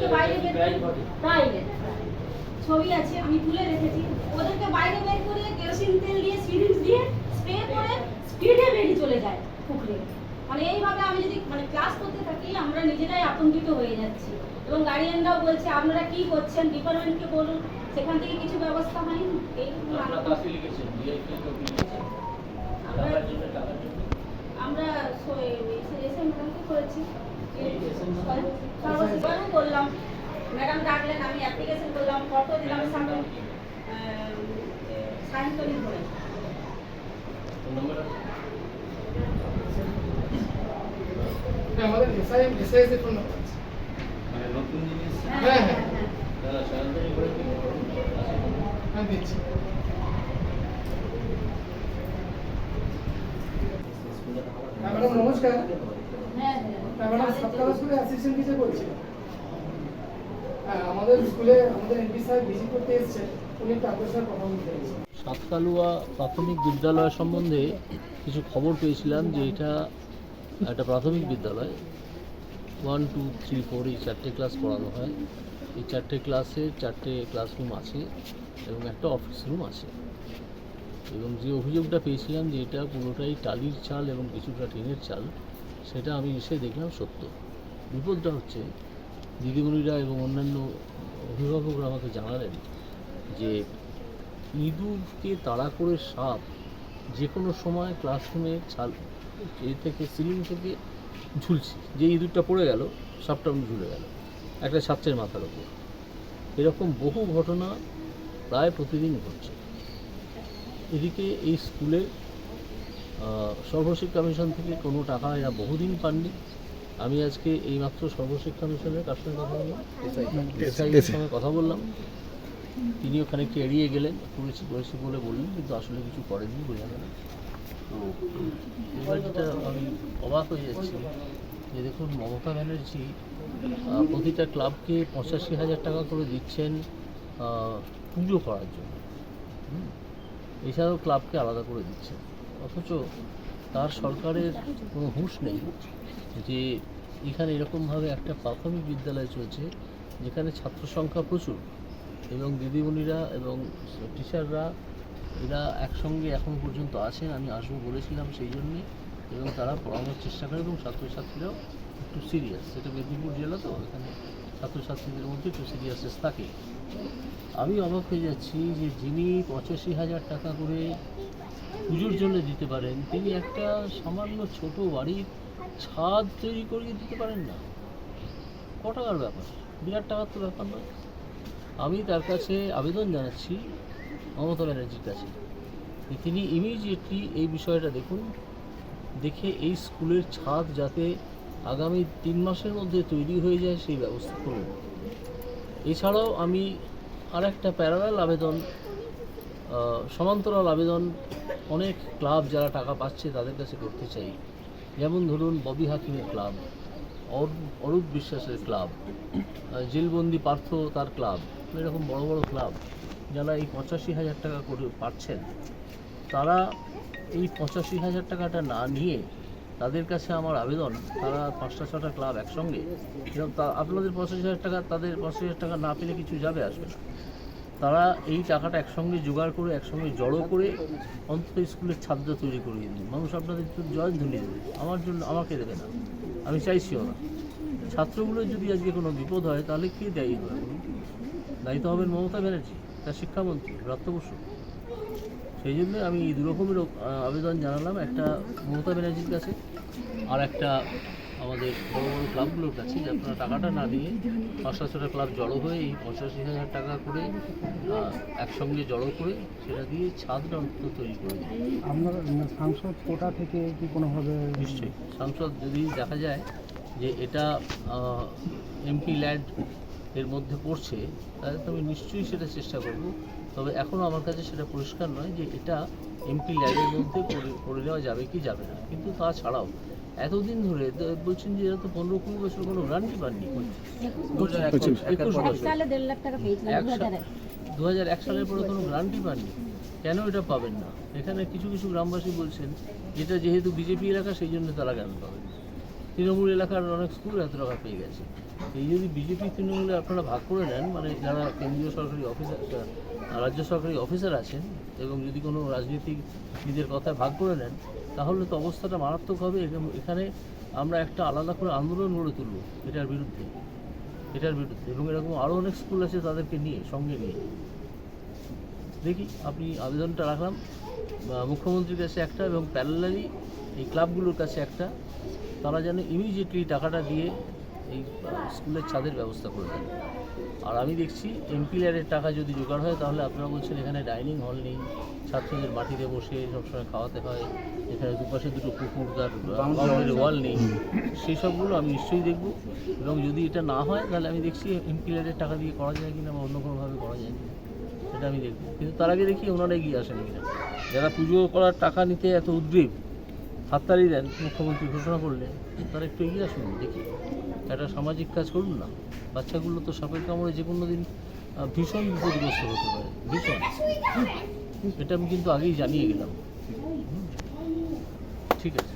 ওদেরকে বাইরে বের করে ছবি আছে আমি তুলে রেখেছি ওদেরকে বাইরে বের করে কেরোসিন তেল দিয়ে সিরিঞ্জ দিয়ে স্প্রে করে স্পিডে বেরিয়ে চলে যায় পুকুরে মানে এইভাবে আমি যদি মানে ক্লাস করতে থাকি আমরা নিজেরাই আতঙ্কিত হয়ে যাচ্ছি এবং গার্ডিয়ানরাও বলছে আপনারা কি করছেন ডিপার্টমেন্টকে বলুন সেখান থেকে কিছু ব্যবস্থা হয়নি আমরা এসে ম্যাডামকে করেছি করলাম ম্যাডাম ডাকলেন আমি অ্যাপ্লিকেশন করলাম ফটো দিলাম সামনে সাইন করে? হ্যাঁ, আমাদের এসআই এসআইএস এর ফোন হ্যাঁ, হ্যাঁ। করে হ্যাঁ দিচ্ছি নমস্কার হ্যাঁ হ্যাঁ হ্যাঁ সাতকালুয়া প্রাথমিক বিদ্যালয় সম্বন্ধে কিছু খবর পেয়েছিলাম যে এটা একটা প্রাথমিক বিদ্যালয়। ওয়ান টু থ্রি ফোর এই চারটে ক্লাস পড়ানো হয়। এই চারটে ক্লাসে চারটে ক্লাসরুম আছে এবং একটা অফিস রুম আছে। এবং যে অভিযোগটা পেয়েছিলাম যে এটা পুরোটাই টালির চাল এবং কিছুটা টিনের চাল সেটা আমি এসে দেখলাম সত্য। বিপদটা হচ্ছে দিদিমণিরা এবং অন্যান্য অভিভাবকরা আমাকে জানালেন যে ইঁদুরকে তাড়া করে সাপ যে কোনো সময় ক্লাসরুমে ছাল এ থেকে সিলিং থেকে ঝুলছে। যে ইঁদুরটা পড়ে গেল, সাপটা ঝুলে গেল। একটা ছাত্রের মাথার ওপর এরকম বহু ঘটনা প্রায় প্রতিদিন ঘটছে। এদিকে এই স্কুলের সর্বশিক্ষা মিশন থেকে কোনো টাকা এরা বহুদিন পাননি। আমি আজকে এইমাত্র সর্বশিক্ষা মিশনের কার সঙ্গে কথা বললাম? এসআইয়ের সঙ্গে কথা বললাম। তিনিও খানিকটা এড়িয়ে গেলেন করেছি করেছি বলে বললেন কিন্তু আসলে কিছু করেননি বোঝা গেল তো এবার যেটা আমি অবাক হয়ে যাচ্ছি যে দেখুন মমতা ব্যানার্জি প্রতিটা ক্লাবকে পঁচাশি হাজার টাকা করে দিচ্ছেন পুজো করার জন্য। এছাড়াও ক্লাবকে আলাদা করে দিচ্ছেন। অথচ তার সরকারের কোনো হুঁশ নেই যে এখানে এরকমভাবে একটা প্রাথমিক বিদ্যালয় চলছে যেখানে ছাত্র সংখ্যা প্রচুর এবং দিদিমণিরা এবং টিচাররা এরা একসঙ্গে এখন পর্যন্ত আছেন আমি আসব বলেছিলাম সেই জন্যে এবং তারা পড়ানোর চেষ্টা করে এবং ছাত্রছাত্রীরাও একটু সিরিয়াস সেটা মেদিনীপুর জেলা তো, এখানে ছাত্রছাত্রীদের মধ্যে একটু সিরিয়াসনেস থাকে। আমি অবাক হয়ে যাচ্ছি যে যিনি পঁচাশি হাজার টাকা করে পুজোর জন্য দিতে পারেন। তিনি একটা সামান্য ছোট বাড়ির ছাদ তৈরি করিয়ে দিতে পারেন না। ক টাকার ব্যাপার? বিরাট টাকার তো ব্যাপার নয়। আমি তার কাছে আবেদন জানাচ্ছি মমতা ব্যানার্জির কাছে। তিনি ইমিডিয়েটলি এই বিষয়টা দেখুন, দেখে এই স্কুলের ছাদ যাতে আগামী তিন মাসের মধ্যে তৈরি হয়ে যায় সেই ব্যবস্থা করুন। এছাড়াও আমি আর একটা প্যারালাল আবেদন সমান্তরাল আবেদন, অনেক ক্লাব যারা টাকা পাচ্ছে তাদের কাছে করতে চাই। যেমন ধরুন ববি হাকিমের ক্লাব, অরূপ- বিশ্বাসের ক্লাব জেলবন্দি পার্থ তার ক্লাব, এরকম বড় বড় ক্লাব যারা এই পঁচাশি হাজার টাকা করে পাচ্ছেন, তারা এই পঁচাশি হাজার টাকাটা না নিয়ে তাদের কাছে আমার আবেদন, তারা পাঁচটা, ছটা ক্লাব একসঙ্গে আপনাদের পঁচাশি হাজার টাকা, তাদের পঁচাশি হাজার টাকা না পেলে কিছু যাবে, আসবে না। তারা এই টাকাটা একসঙ্গে জোগাড় করে, একসঙ্গে জড়ো করে অন্তত স্কুলের ছাদটা তৈরি করিয়ে দিন। মানুষ আপনাদের জয় ধুলি দেবে। আমার জন্য আমাকে দেবে না। আমি চাইছিও না। ছাত্রগুলোর যদি আজকে কোনো বিপদ হয়, তাহলে কে দায়ী হবে? দায়িত্ব হবেন মমতা ব্যানার্জি, তার শিক্ষামন্ত্রী, ব্রাত্য বসু। সেই জন্য আমি এই দু রকমের আবেদন জানালাম একটা মমতা ব্যানার্জির কাছে আর একটা আমাদের বড় বড় ক্লাবগুলোর কাছে যে আপনারা টাকাটা না দিয়ে পাঁচটা ছটা ক্লাব জড়ো হয়ে এই পঁচাশি হাজার টাকা করে একসঙ্গে জড়ো করে সেটা দিয়ে ছাদটা অন্তত তৈরি করে আপনার সাংসদ কোটা থেকে কি কোনোভাবে নিশ্চয়ই। সাংসদ যদি দেখা যায় যে এটা এমপি ল্যান্ড এর মধ্যে পড়ছে তাহলে তো আমি নিশ্চয়ই সেটা চেষ্টা করব। তবে এখনও আমার কাছে সেটা পরিষ্কার নয় যে এটা এমপি ল্যান্ডের মধ্যে করে- নেওয়া যাবে কি যাবে না। কিন্তু তাছাড়াও এতদিন ধরে বলছেন যে এরা তো পনেরো কুড়ি বছর কোনো গ্রান্টি পাননি। একুশ বছর। দু হাজার। এক সালের পরে কোনো গ্রান্টই পাননি। কেন এটা পাবেন না? এখানে কিছু কিছু গ্রামবাসী বলছেন যেটা যেহেতু বিজেপি এলাকা সেই জন্য তারা গ্রান্ট পাবেন তৃণমূল এলাকার অনেক স্কুল এত টাকা পেয়ে গেছে। এই যদি বিজেপি তৃণমূলে আপনারা ভাগ করে নেন মানে যারা কেন্দ্রীয় সরকারি অফিসার রাজ্য সরকারি অফিসার আছেন এবং যদি কোনো রাজনীতিক নিজের কথায় ভাগ করে নেন, তাহলে তো অবস্থাটা মারাত্মক হবে এখানে আমরা একটা আলাদা করে আন্দোলন গড়ে তুলব এটার বিরুদ্ধে এটার বিরুদ্ধে এবং এরকম আরও অনেক স্কুল আছে তাদেরকে নিয়ে, সঙ্গে নিয়ে। দেখি, আপনি আবেদনটা রাখলাম। মুখ্যমন্ত্রীর কাছে একটা এবং প্যারালালি এই ক্লাবগুলোর কাছে একটা। তারা যেন ইমিডিয়েটলি টাকাটা দিয়ে এই স্কুলের ছাদের ব্যবস্থা করে দেন। আর আমি দেখছি এমপিলারের টাকা যদি জোগাড় হয় তাহলে আপনারা বলছেন এখানে ডাইনিং হল নেই ছাত্রদের মাটিতে বসে সবসময় খাওয়াতে হয় এখানে দুপাশে দুটো পুকুর তার বাউন্ডারি ওয়াল নেই। সেই সবগুলো আমি নিশ্চয়ই দেখব। এবং যদি এটা না হয় তাহলে আমি দেখছি এমপিলারের টাকা দিয়ে করা যায় কিনা বা অন্য কোনোভাবে করা যায় কিনা সেটা আমি দেখব। কিন্তু তার আগে দেখি ওনারা এগিয়ে আসেন কিনা। যারা পুজো করার টাকা নিতে এত উদ্বেগ হাততালি দেন মুখ্যমন্ত্রী ঘোষণা করলে তারা একটু এগিয়ে আসুন দেখি। একটা সামাজিক কাজ করুন না। বাচ্চাগুলো তো সাপের কামড়ে যে কোনো দিন ভীষণ বিপদগ্রস্ত হতে পারে। ভীষণ। এটা আমি কিন্তু আগেই জানিয়ে গেলাম। ঠিক আছে।